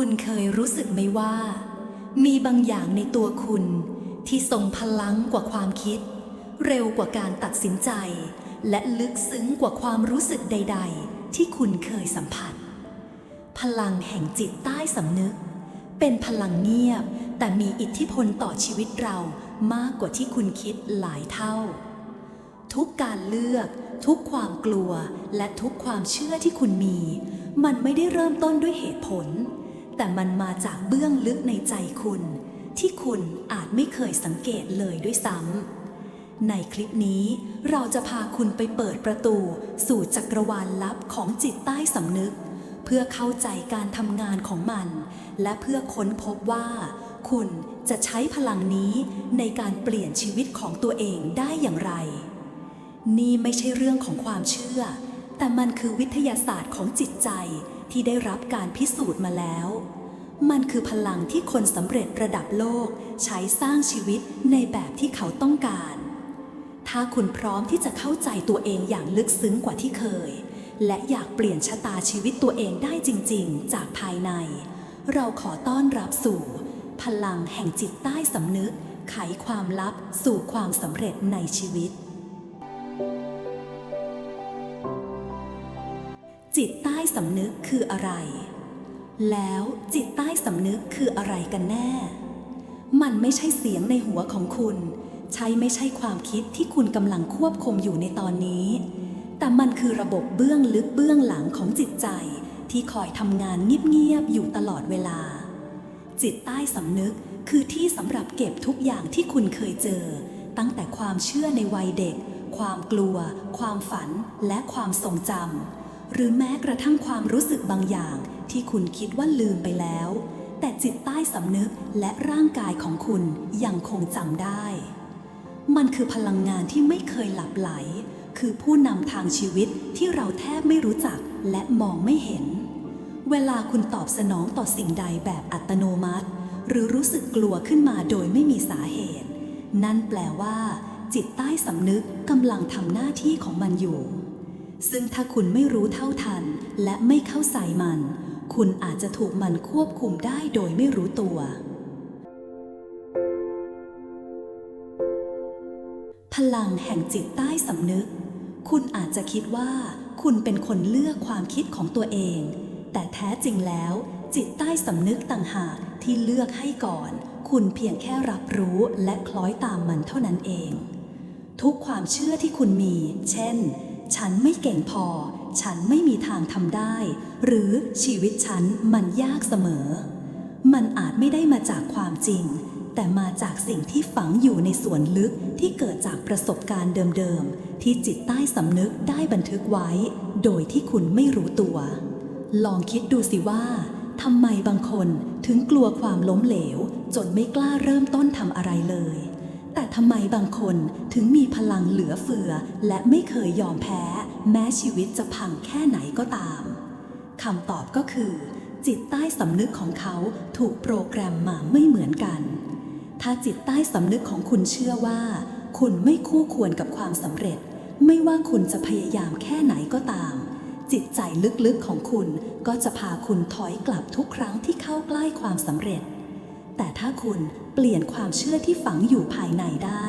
คุณเคยรู้สึกไหมว่า มีบางอย่างในตัวคุณที่ทรงพลังกว่าความคิด เร็วกว่าการตัดสินใจ และลึกซึ้งกว่าความรู้สึกใด ๆ ที่คุณเคยสัมผัส พลังแห่งจิตใต้สำนึก เป็นพลังเงียบ แต่มีอิทธิพลต่อชีวิตเรามากกว่าที่คุณคิดหลายเท่า ทุกการเลือกทุกความกลัวและทุกความเชื่อที่คุณมี มันไม่ได้เริ่มต้นด้วยเหตุผล แต่มันมาจากเบื้องลึกในใจคุณ ที่คุณอาจไม่เคยสังเกตเลยด้วยซ้ำในคลิปนี้เราจะพาคุณไปเปิดประตู สู่จักรวาลลับของจิตใต้สำนึก เพื่อเข้าใจการทำงานของมัน และเพื่อค้นพบว่า คุณจะใช้พลังนี้ในการเปลี่ยนชีวิตของตัวเองได้อย่างไร นี่ไม่ใช่เรื่องของความเชื่อ แต่มันคือวิทยาศาสตร์ของจิตใจ ที่ได้รับการพิสูจน์มาแล้ว มันคือพลังที่คนสำเร็จระดับโลกใช้สร้างชีวิตในแบบที่เขาต้องการ ถ้าคุณพร้อมที่จะเข้าใจตัวเองอย่างลึกซึ้งกว่าที่เคย และอยากเปลี่ยนชะตาชีวิตตัวเองได้จริง ๆ จากภายใน เราขอต้อนรับสู่ พลังแห่งจิตใต้สำนึกไขความลับสู่ความสำเร็จในชีวิต จิตใต้สำนึกคืออะไร แล้วจิตใต้สำนึกคืออะไรกันแน่ มันไม่ใช่เสียงในหัวของคุณ ใช่ไม่ใช่ความคิดที่คุณกำลังควบคุมอยู่ในตอนนี้ แต่มันคือระบบเบื้องลึกเบื้องหลังของจิตใจที่คอยทำงานเงียบๆอยู่ตลอดเวลา จิตใต้สำนึกคือที่สำหรับเก็บทุกอย่างที่คุณเคยเจอ ตั้งแต่ความเชื่อในวัยเด็ก ความกลัว ความฝัน และความทรงจำ หรือแม้กระทั่งความรู้สึกบางอย่างที่คุณคิดว่าลืมไปแล้ว แต่จิตใต้สำนึกและร่างกายของคุณยังคงจำได้ มันคือพลังงานที่ไม่เคยหลับไหล คือผู้นำทางชีวิตที่เราแทบไม่รู้จักและมองไม่เห็น เวลาคุณตอบสนองต่อสิ่งใดแบบอัตโนมัติ หรือรู้สึกกลัวขึ้นมาโดยไม่มีสาเหตุ นั่นแปลว่า จิตใต้สำนึกกำลังทำหน้าที่ของมันอยู่ ซึ่งถ้าคุณไม่รู้เท่าทัน และไม่เข้าใส่มัน คุณอาจจะถูกมันควบคุมได้โดยไม่รู้ตัว พลังแห่งจิตใต้สำนึก คุณอาจจะคิดว่า คุณเป็นคนเลือกความคิดของตัวเอง แต่แท้จริงแล้ว จิตใต้สำนึกต่างหากที่เลือกให้ก่อน คุณเพียงแค่รับรู้และคล้อยตามมันเท่านั้นเอง ทุกความเชื่อที่คุณมี เช่น ฉันไม่เก่งพอ ฉันไม่มีทางทำได้ หรือชีวิตฉันมันยากเสมอ มันอาจไม่ได้มาจากความจริง แต่มาจากสิ่งที่ฝังอยู่ในส่วนลึกที่เกิดจากประสบการณ์เดิมๆ ที่จิตใต้สำนึกได้บันทึกไว้ โดยที่คุณไม่รู้ตัว ลองคิดดูสิว่าทำไมบางคนถึงกลัวความล้มเหลว จนไม่กล้าเริ่มต้นทำอะไรเลย แต่ทำไมบางคนถึงมีพลังเหลือเฟือ และไม่เคยยอมแพ้ แม้ชีวิตจะพังแค่ไหนก็ตามคำตอบก็คือ จิตใต้สำนึกของเขาถูกโปรแกรมมาไม่เหมือนกัน ถ้าจิตใต้สำนึกของคุณเชื่อว่า คุณไม่คู่ควรกับความสำเร็จ ไม่ว่าคุณจะพยายามแค่ไหนก็ตาม จิตใจลึกๆของคุณก็จะพาคุณถอยกลับทุกครั้งที่เข้าใกล้ความสำเร็จ แต่ถ้าคุณเปลี่ยนความเชื่อที่ฝังอยู่ภายในได้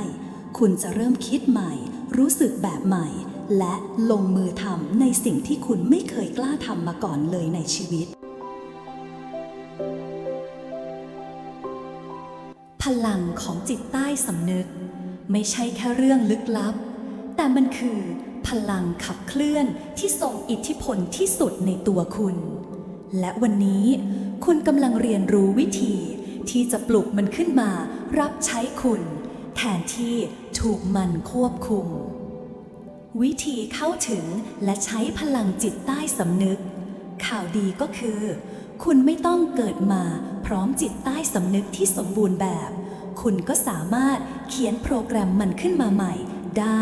คุณจะเริ่มคิดใหม่ รู้สึกแบบใหม่ และลงมือทำในสิ่งที่คุณไม่เคยกล้าทำมาก่อนเลยในชีวิต พลังของจิตใต้สำนึก ไม่ใช่แค่เรื่องลึกลับ แต่มันคือพลังขับเคลื่อนที่ทรงอิทธิพลที่สุดในตัวคุณ และวันนี้คุณกำลังเรียนรู้วิธี ที่จะปลุกมันขึ้นมารับใช้คุณ แทนที่ถูกมันควบคุม วิธีเข้าถึงและใช้พลังจิตใต้สำนึก ข่าวดีก็คือ คุณไม่ต้องเกิดมาพร้อมจิตใต้สำนึกที่สมบูรณ์แบบ คุณก็สามารถเขียนโปรแกรมมันขึ้นมาใหม่ ได้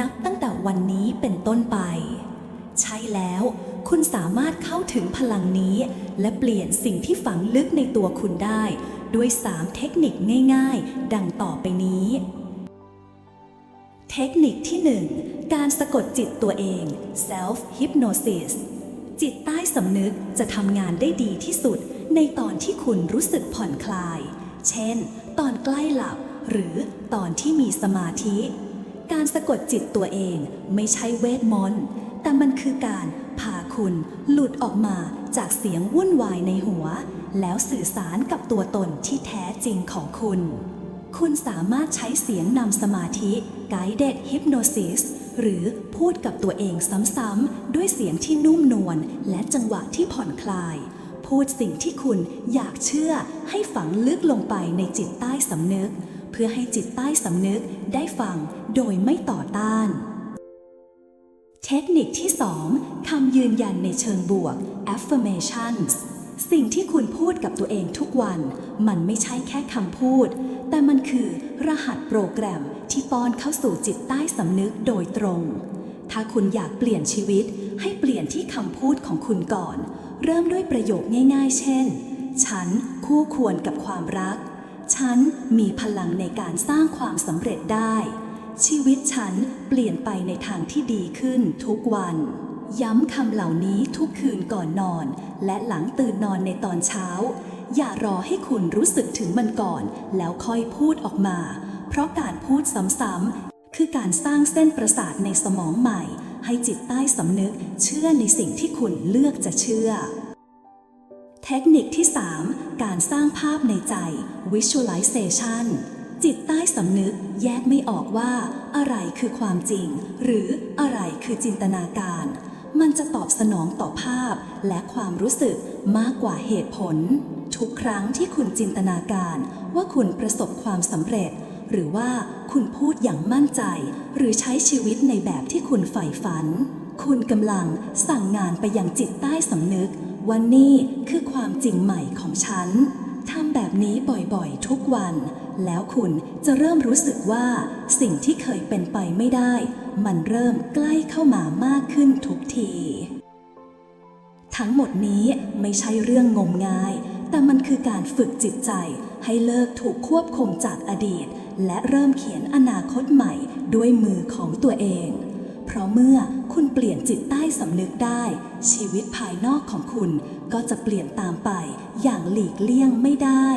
นับตั้งแต่วันนี้เป็นต้นไป ใช่แล้วคุณสามารถเข้าถึงพลังนี้ และเปลี่ยนสิ่งที่ฝังลึกในตัวคุณได้ ด้วย3เทคนิคง่ายๆ ดังต่อไปนี้ เทคนิคที่1การสะกดจิตตัวเอง self hypnosis จิตใต้สำนึกจะทำงานได้ดีที่สุดในตอนที่คุณรู้สึกผ่อนคลาย เช่น ตอนใกล้หลับหรือตอนที่มีสมาธิ การสะกดจิตตัวเองไม่ใช่เวทมนต์ แต่มันคือการพา คุณหลุดออกมาจากเสียงวุ่นวายในหัว แล้วสื่อสารกับตัวตนที่แท้จริงของคุณ คุณสามารถใช้เสียงนำสมาธิ guided hypnosis หรือพูดกับตัวเองซ้ำๆด้วยเสียงที่นุ่มนวลและจังหวะที่ผ่อนคลาย พูดสิ่งที่คุณอยากเชื่อให้ฝังลึกลงไปในจิตใต้สำนึก เพื่อให้จิตใต้สำนึกได้ฟังโดยไม่ต่อต้าน เทคนิคที่ 2 คำยืนยันในเชิงบวก affirmations สิ่งที่คุณพูดกับตัวเองทุกวัน มันไม่ใช่แค่คำพูด แต่มันคือรหัสโปรแกรมที่ป้อนเข้าสู่จิตใต้สำนึกโดยตรง ถ้าคุณอยากเปลี่ยนชีวิต ให้เปลี่ยนที่คำพูดของคุณก่อน เริ่มด้วยประโยคง่ายๆ เช่น ฉันคู่ควรกับความรัก ฉันมีพลังในการสร้างความสำเร็จได้ ชีวิตฉันเปลี่ยนไปในทางที่ดีขึ้นทุกวัน ย้ำคำเหล่านี้ทุกคืนก่อนนอน และหลังตื่นนอนในตอนเช้า อย่ารอให้คุณรู้สึกถึงมันก่อน แล้วค่อยพูดออกมา เพราะการพูดซ้ำๆคือการสร้างเส้นประสาทในสมองใหม่ ให้จิตใต้สำนึกเชื่อในสิ่งที่คุณเลือกจะเชื่อเทคนิคที่ 3 การสร้างภาพในใจ visualization จิตใต้สำนึกแยกไม่ออกว่าอะไรคือความจริง หรืออะไรคือจินตนาการ มันจะตอบสนองต่อภาพและความรู้สึกมากกว่าเหตุผล ทุกครั้งที่คุณจินตนาการว่าคุณประสบความสำเร็จ หรือว่าคุณพูดอย่างมั่นใจ หรือใช้ชีวิตในแบบที่คุณใฝ่ฝัน คุณกำลังสั่งงานไปยังจิตใต้สำนึกว่านี่คือความจริงใหม่ของฉัน แบบนี้บ่อยๆ ทุกวัน แล้วคุณจะเริ่มรู้สึกว่า สิ่งที่เคยเป็นไปไม่ได้ มันเริ่มใกล้เข้ามามากขึ้นทุกที ทั้งหมดนี้ไม่ใช่เรื่องงมงาย แต่มันคือการฝึกจิตใจ ให้เลิกถูกควบคุมจากอดีต และเริ่มเขียนอนาคตใหม่ด้วยมือของตัวเอง เพราะเมื่อคุณเปลี่ยนจิตใต้สำนึกได้ ชีวิตภายนอกของคุณ ก็จะเปลี่ยนตามไปอย่างหลีกเลี่ยงไม่ได้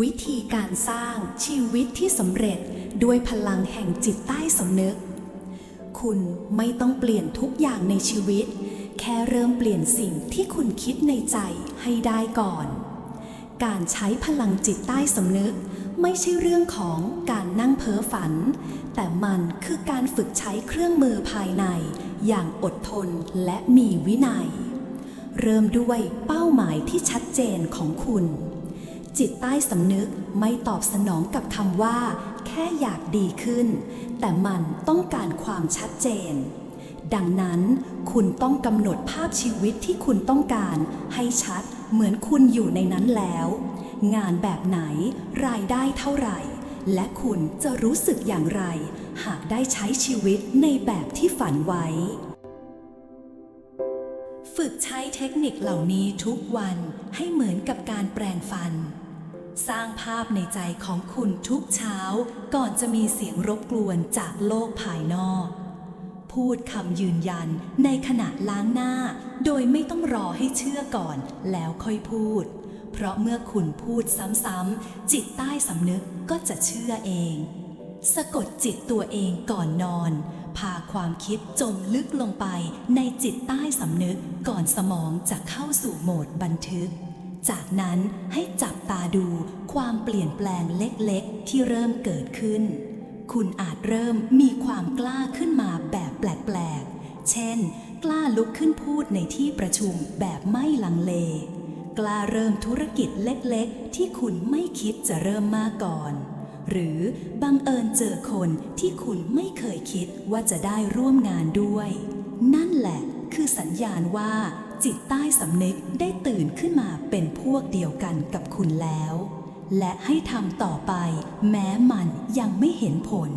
วิธีการสร้างชีวิตที่สำเร็จด้วยพลังแห่งจิตใต้สำนึก คุณไม่ต้องเปลี่ยนทุกอย่างในชีวิต แค่เริ่มเปลี่ยนสิ่งที่คุณคิดในใจให้ได้ก่อน การใช้พลังจิตใต้สำนึก ไม่ใช่เรื่องของการนั่งเพ้อฝัน แต่มันคือการฝึกใช้เครื่องมือภายใน อย่างอดทนและมีวินัย เริ่มด้วยเป้าหมายที่ชัดเจนของคุณ จิตใต้สำนึกไม่ตอบสนองกับคำว่า แค่อยากดีขึ้น แต่มันต้องการความชัดเจน ดังนั้นคุณต้องกำหนดภาพชีวิตที่คุณต้องการให้ชัดเหมือนคุณอยู่ในนั้นแล้ว งานแบบไหน รายได้เท่าไหร่ และคุณจะรู้สึกอย่างไร หากได้ใช้ชีวิตในแบบที่ฝันไว้ ฝึกใช้เทคนิคเหล่านี้ทุกวันให้เหมือนกับการแปรงฟัน สร้างภาพในใจของคุณทุกเช้า ก่อนจะมีเสียงรบกวนจากโลกภายนอกพูดคำยืนยันในขณะล้างหน้า โดยไม่ต้องรอให้เชื่อก่อนแล้วค่อยพูด เพราะเมื่อคุณพูดซ้ำๆจิตใต้สำนึกก็จะเชื่อเอง สะกดจิตตัวเองก่อนนอน พาความคิดจมลึกลงไปในจิตใต้สำนึกก่อนสมองจะเข้าสู่โหมดบันทึก จากนั้นให้จับตาดูความเปลี่ยนแปลงเล็กๆ ที่เริ่มเกิดขึ้น คุณอาจเริ่มมีความกล้าขึ้นมาแบบแปลกๆ เช่น กล้าลุกขึ้นพูดในที่ประชุมแบบไม่ลังเล กล้าเริ่มธุรกิจเล็กๆ ที่คุณไม่คิดจะเริ่มมาก่อน หรือบังเอิญเจอคนที่คุณไม่เคยคิดว่าจะได้ร่วมงานด้วย นั่นแหละคือสัญญาณว่า จิตใต้สำนึกได้ตื่นขึ้นมาเป็นพวกเดียวกันกับคุณแล้ว และให้ทำต่อไปแม้มันยังไม่เห็นผล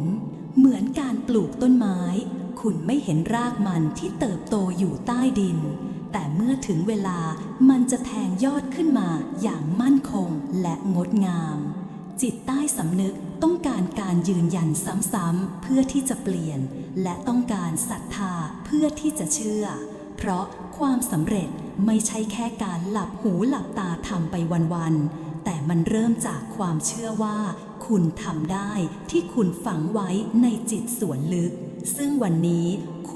เหมือนการปลูกต้นไม้ คุณไม่เห็นรากมันที่เติบโตอยู่ใต้ดิน แต่เมื่อถึงเวลามันจะแทงยอดขึ้นมาอย่างมั่นคงและงดงาม จิตใต้สำนึกต้องการการยืนยันซ้ำๆเพื่อที่จะเปลี่ยน และต้องการศรัทธาเพื่อที่จะเชื่อ เพราะความสำเร็จไม่ใช่แค่การหลับหูหลับตาทำไปวันๆ แต่มันเริ่มจากความเชื่อว่า คุณทำได้ที่คุณฝังไว้ในจิตส่วนลึก ซึ่งวันนี้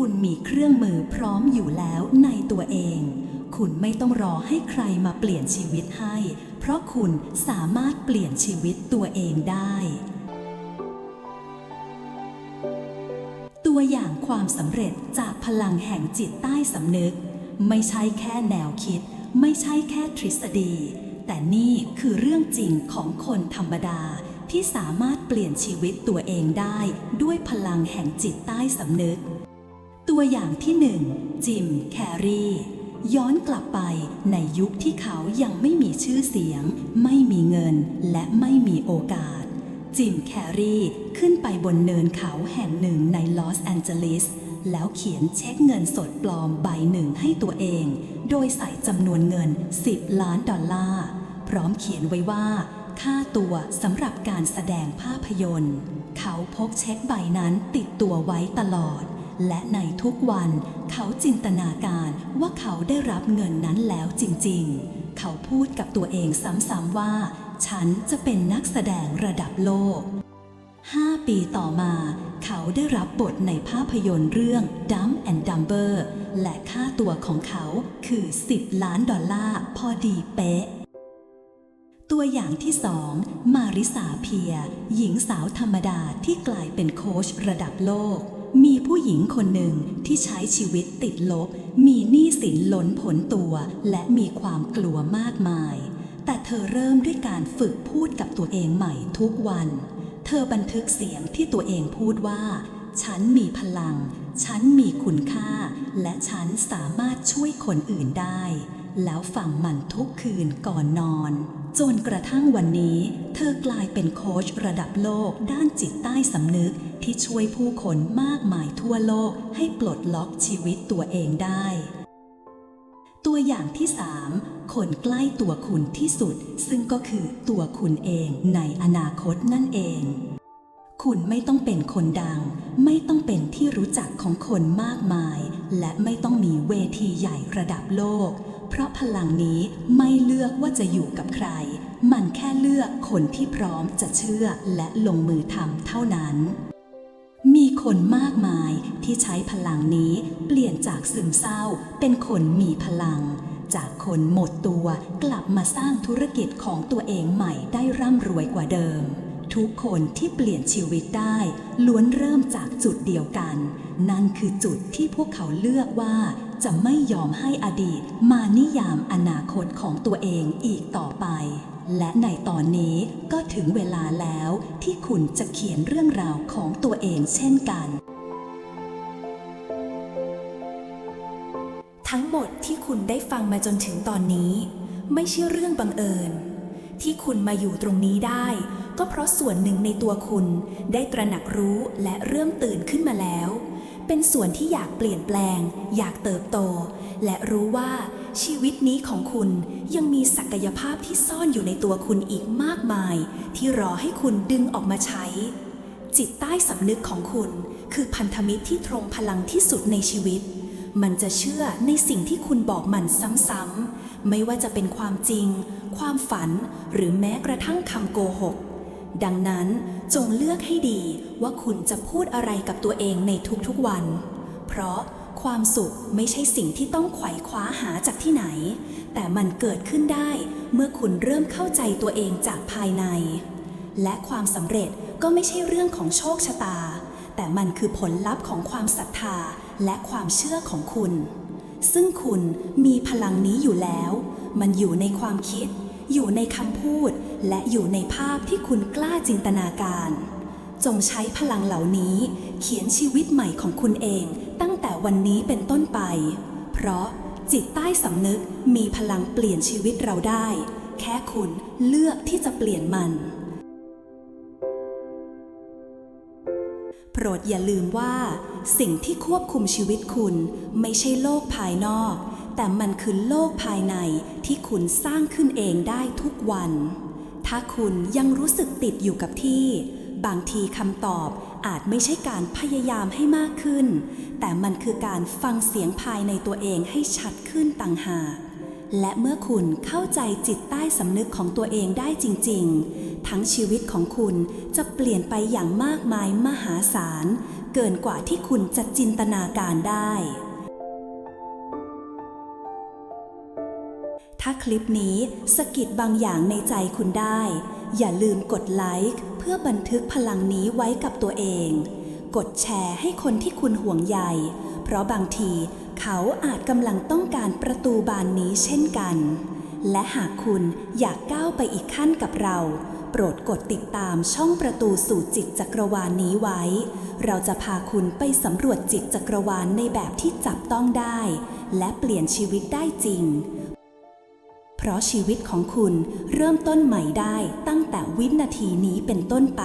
คุณมีเครื่องมือพร้อมอยู่แล้วในตัวเอง คุณไม่ต้องรอให้ใครมาเปลี่ยนชีวิตให้ เพราะคุณสามารถเปลี่ยนชีวิตตัวเองได้ ตัวอย่างความสำเร็จจากพลังแห่งจิตใต้สำนึก ไม่ใช่แค่แนวคิด ไม่ใช่แค่ทฤษฎี แต่นี่คือเรื่องจริงของคนธรรมดาที่สามารถเปลี่ยนชีวิตตัวเองได้ด้วยพลังแห่งจิตใต้สำนึก ตัวอย่างที่หนึ่งจิม แครี ย้อนกลับไปในยุคที่เขายังไม่มีชื่อเสียง ไม่มีเงินและไม่มีโอกาส จิม แคร์รีขึ้นไปบนเนินเขาแห่งหนึ่งในลอสแอนเจลิสแล้วเขียนเช็คเงินสดปลอมใบหนึ่งให้ตัวเอง โดยใส่จำนวนเงิน 10 ล้านดอลลาร์ พร้อมเขียนไว้ว่า ค่าตัวสำหรับการแสดงภาพยนตร์ เขาพกเช็คใบนั้นติดตัวไว้ตลอด และในทุกวันเขาจินตนาการว่าเขาได้รับเงินนั้นแล้วจริงๆ เขาพูดกับตัวเองซ้ำๆว่า ฉันจะเป็นนักแสดงระดับโลก 5 ปีต่อมา เขาได้รับบทในภาพยนตร์เรื่อง Dumb and Dumber และค่าตัวของเขาคือ 10 ล้านดอลลาร์พอดีเป๊ะตัวอย่างที่สองมาริสาเพีย หญิงสาวธรรมดาที่กลายเป็นโค้ชระดับโลก ผู้หญิงคนหนึ่งที่ใช้ชีวิตติดลบ มีหนี้สินล้นผลตัวและมีความกลัวมากมาย แต่เธอเริ่มด้วยการฝึกพูดกับตัวเองใหม่ทุกวัน เธอบันทึกเสียงที่ตัวเองพูดว่า ฉันมีพลัง ฉันมีคุณค่า และฉันสามารถช่วยคนอื่นได้ แล้วฟังมันทุกคืนก่อนนอน จนกระทั่งวันนี้ เธอกลายเป็นโค้ชระดับโลกด้านจิตใต้สำนึกที่ช่วยผู้คนมากมายทั่วโลกให้ปลดล็อกชีวิตตัวเองได้ ตัวอย่างที่ 3 คนใกล้ตัวคุณที่สุด ซึ่งก็คือตัวคุณเองในอนาคตนั่นเองคุณไม่ต้องเป็นคนดัง ไม่ต้องเป็นที่รู้จักของคนมากมาย และไม่ต้องมีเวทีใหญ่ระดับโลก เพราะพลังนี้ไม่เลือกว่าจะอยู่กับใคร มันแค่เลือกคนที่พร้อมจะเชื่อและลงมือทำเท่านั้น มีคนมากมายที่ใช้พลังนี้เปลี่ยนจากซึมเศร้า เป็นคนมีพลัง จากคนหมดตัวกลับมาสร้างธุรกิจของตัวเองใหม่ได้ร่ำรวยกว่าเดิมทุกคนที่เปลี่ยนชีวิตได้ ล้วนเริ่มจากจุดเดียวกัน นั่นคือจุดที่พวกเขาเลือกว่า จะไม่ยอมให้อดีตมานิยามอนาคตของตัวเองอีกต่อไป และในตอนนี้ก็ถึงเวลาแล้วที่คุณจะเขียนเรื่องราวของตัวเองเช่นกัน ทั้งหมดที่คุณได้ฟังมาจนถึงตอนนี้ ไม่ใช่เรื่องบังเอิญ ที่คุณมาอยู่ตรงนี้ได้ ก็เพราะส่วนหนึ่งในตัวคุณได้ตระหนักรู้และเริ่มตื่นขึ้นมาแล้ว เป็นส่วนที่อยากเปลี่ยนแปลง อยากเติบโต และรู้ว่าชีวิตนี้ของคุณยังมีศักยภาพที่ซ่อนอยู่ในตัวคุณอีกมากมาย ที่รอให้คุณดึงออกมาใช้ จิตใต้สำนึกของคุณคือพันธมิตรที่ตรงพลังที่สุดในชีวิต มันจะเชื่อในสิ่งที่คุณบอกมันซ้ำๆไม่ว่าจะเป็นความจริง ความฝัน หรือแม้กระทั่งคำโกหก ดังนั้นจงเลือกให้ดีว่าคุณจะพูดอะไรกับตัวเองในทุกๆวัน เพราะความสุขไม่ใช่สิ่งที่ต้องไขว่คว้าหาจากที่ไหน แต่มันเกิดขึ้นได้เมื่อคุณเริ่มเข้าใจตัวเองจากภายใน และความสำเร็จก็ไม่ใช่เรื่องของโชคชะตา แต่มันคือผลลัพธ์ของความศรัทธาและความเชื่อของคุณ ซึ่งคุณมีพลังนี้อยู่แล้ว มันอยู่ในความคิด อยู่ในคำพูด และอยู่ในภาพที่คุณกล้าจินตนาการ จงใช้พลังเหล่านี้เขียนชีวิตใหม่ของคุณเองตั้งแต่วันนี้เป็นต้นไป เพราะจิตใต้สำนึกมีพลังเปลี่ยนชีวิตเราได้ แค่คุณเลือกที่จะเปลี่ยนมัน โปรดอย่าลืมว่า สิ่งที่ควบคุมชีวิตคุณไม่ใช่โลกภายนอก แต่มันคือโลกภายในที่คุณสร้างขึ้นเองได้ทุกวัน ถ้าคุณยังรู้สึกติดอยู่กับที่ บางทีคำตอบอาจไม่ใช่การพยายามให้มากขึ้น แต่มันคือการฟังเสียงภายในตัวเองให้ชัดขึ้นต่างหากและเมื่อคุณเข้าใจจิตใต้สำนึกของตัวเองได้จริง ๆ ทั้งชีวิตของคุณจะเปลี่ยนไปอย่างมากมายมหาศาล เกินกว่าที่คุณจะจินตนาการได้ ถ้าคลิปนี้สะกิดบางอย่างในใจคุณได้ อย่าลืมกดไลค์เพื่อบันทึกพลังนี้ไว้กับตัวเอง กดแชร์ให้คนที่คุณห่วงใย เพราะบางทีเขาอาจกำลังต้องการประตูบานนี้เช่นกัน และหากคุณอยากก้าวไปอีกขั้นกับเรา โปรดกดติดตามช่องประตูสู่จิตจักรวาลนนี้ไว้ เราจะพาคุณไปสำรวจจิตจักรวาลในแบบที่จับต้องได้ และเปลี่ยนชีวิตได้จริง เพราะชีวิตของคุณเริ่มต้นใหม่ได้ตั้งแต่วินาทีนี้เป็นต้นไป